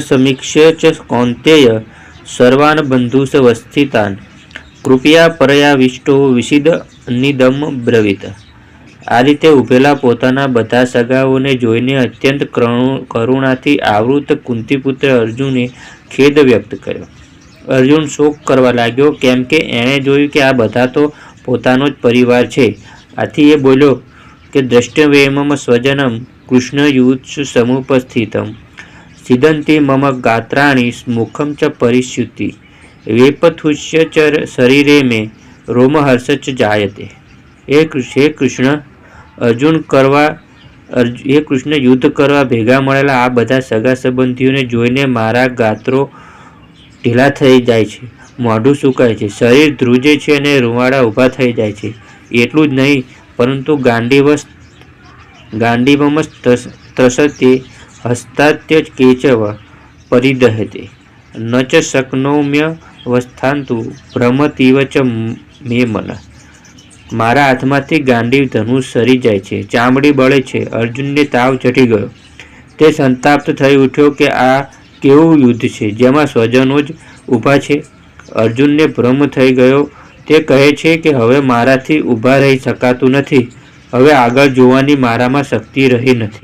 સમીક્ષ્ય ચ કૌંતેય સર્વાન બંધુષવસ્થિતાન કૃપયા પરયાવિષ્ટો વિષિદ નિદમ બ્રવિત. આ રીતે ઉભેલા પોતાના બધા સગાઓને જોઈને અત્યંત કરુણ- કરુણાથી આવૃત કુંતીપુત્ર અર્જુને ખેદ વ્યક્ત કર્યો. અર્જુન શોક કરવા લાગ્યો, કેમ કે એણે જોયું કે આ બધા તો પોતાનો જ પરિવાર છે. આથી એ બોલ્યો કે દ્રષ્ટવેમમ સ્વજનમ કૃષ્ણ યુત્સ સમુપસ્થિતમ. સિદંતી મમ ગાત્રાણી મુખમ ચ પરિશ્યુતિ વેપથુષ્ય ચ શરીરે મે રોમહર્ષ ચ જાયતે હે હે કૃષ્ણ અર્જુન કરવા હે કૃષ્ણ યુદ્ધ કરવા ભેગા મળેલા આ બધા સગા સંબંધીઓને જોઈને મારા ગાત્રો ઢીલા થઈ જાય છે, મોઢું સુકાય છે, શરીર ધ્રુજે છે અને રૂવાડા ઊભા થઈ જાય છે, એટલું જ નહીં, પરંતુ ગાંડીવશ ગાંડીવમસ ત્રસ- ત્રસતે હસ્તાત્ય કેચવ પરિદહતે. ન ચ શક્નોમ્ય વસ્થાંતુ ભ્રમતીવ ચ મે મન. મારા હાથમાંથી ગાંડીવ ધનુષ સરી જાય છે, ચામડી બળે છે, અર્જુનને તાવ ચઢી ગયો. તે સંતાપ્ત થઈ ઉઠ્યો કે આ કેવું યુદ્ધ છે, જેમાં સ્વજનો જ ઊભા છે? અર્જુનને ભ્રમ થઈ ગયો. તે કહે છે કે હવે મારાથી ઊભા રહી શકાતું નથી. હવે આગળ જોવાની મારામાં શક્તિ રહી નથી.